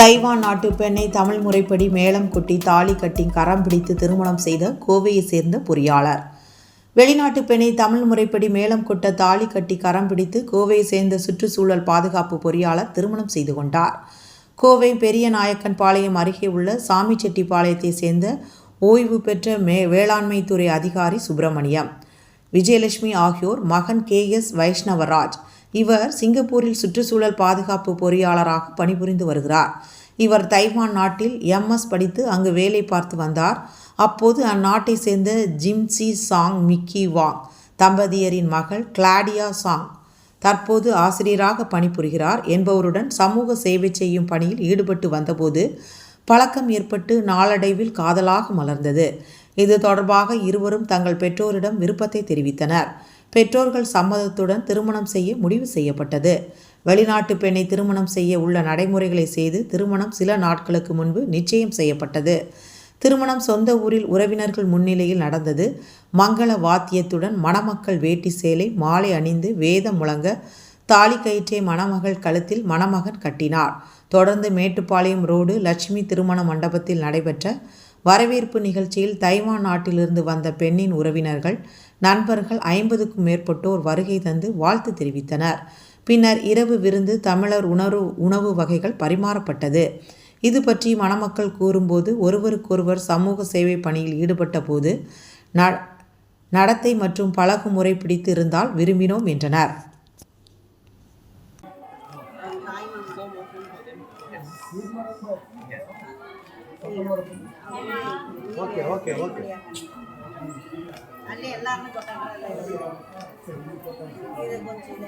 Taiwan நாட்டு பெண்ணை தமிழ் முறைப்படி மேளம் கொட்டி தாலி கட்டி கரம் பிடித்து திருமணம் செய்த கோவையை சேர்ந்த பொறியாளர். வெளிநாட்டு பெண்ணை தமிழ் முறைப்படி மேளம் கொட்ட தாலி கட்டி கரம் பிடித்து கோவையை சேர்ந்த சுற்றுச்சூழல் பாதுகாப்பு பொறியாளர் திருமணம் செய்து கொண்டார். கோவை பெரிய நாயக்கன் பாளையம் அருகே உள்ள சாமிச்செட்டிப்பாளையத்தை சேர்ந்த ஓய்வு பெற்ற மே வேளாண்மைத்துறை அதிகாரி சுப்பிரமணியம் விஜயலட்சுமி ஆகியோர் மகன் கே எஸ் வைஷ்ணவராஜ் இவர் சிங்கப்பூரில் சுற்றுச்சூழல் பாதுகாப்பு பொறியாளராக பணிபுரிந்து வருகிறார். இவர் தைவான் நாட்டில் எம்எஸ் படித்து அங்கு வேலை பார்த்து வந்தார். அப்போது அந்நாட்டை சேர்ந்த ஜிம்சி சாங் மிக்கி வாங் தம்பதியரின் மகள் கிளாடியா சாங் தற்போது ஆசிரியராக பணிபுரிகிறார் என்பவருடன் சமூக சேவை செய்யும் பணியில் ஈடுபட்டு வந்தபோது பழக்கம் ஏற்பட்டு நாளடைவில் காதலாக மலர்ந்தது. இது தொடர்பாக இருவரும் தங்கள் பெற்றோரிடம் விருப்பத்தை தெரிவித்தனர். பெற்றோர்கள் சம்மதத்துடன் திருமணம் செய்ய முடிவு செய்யப்பட்டது. வெளிநாட்டு பெண்ணை திருமணம் செய்ய உள்ள நடைமுறைகளை செய்து திருமணம் சில நாட்களுக்கு முன்பு நிச்சயம் செய்யப்பட்டது. திருமணம் சொந்த ஊரில் உறவினர்கள் முன்னிலையில் நடந்தது. மங்கள வாத்தியத்துடன் மணமக்கள் வேட்டி சேலை மாலை அணிந்து வேதம் முழங்க தாலி கயிற்றை மணமகள் கழுத்தில் மணமகன் கட்டினார். தொடர்ந்து மேட்டுப்பாளையம் ரோடு லட்சுமி திருமண மண்டபத்தில் நடைபெற்ற வரவேற்பு நிகழ்ச்சியில் தைவான் நாட்டிலிருந்து வந்த பெண்ணின் உறவினர்கள் நண்பர்கள் ஐம்பதுக்கும் மேற்பட்டோர் வருகை தந்து வாழ்த்து தெரிவித்தனர். பின்னர் இரவு விருந்து தமிழர் உணவு உணவு வகைகள் பரிமாறப்பட்டது. இது பற்றி மணமக்கள் கூறும்போது ஒருவருக்கொருவர் சமூக சேவை பணியில் ஈடுபட்ட போது ந நடத்தை மற்றும் பழகுமுறை பிடித்து இருந்தால் விரும்பினோம் என்றனர். ಓಕೆ ಓಕೆ ಓಕೆ ಅಲ್ಲಿ ಎಲ್ಲಾರನ್ನೂ ಕೊಟ್ಟಾಗ ಇದು ಕೊಂಚ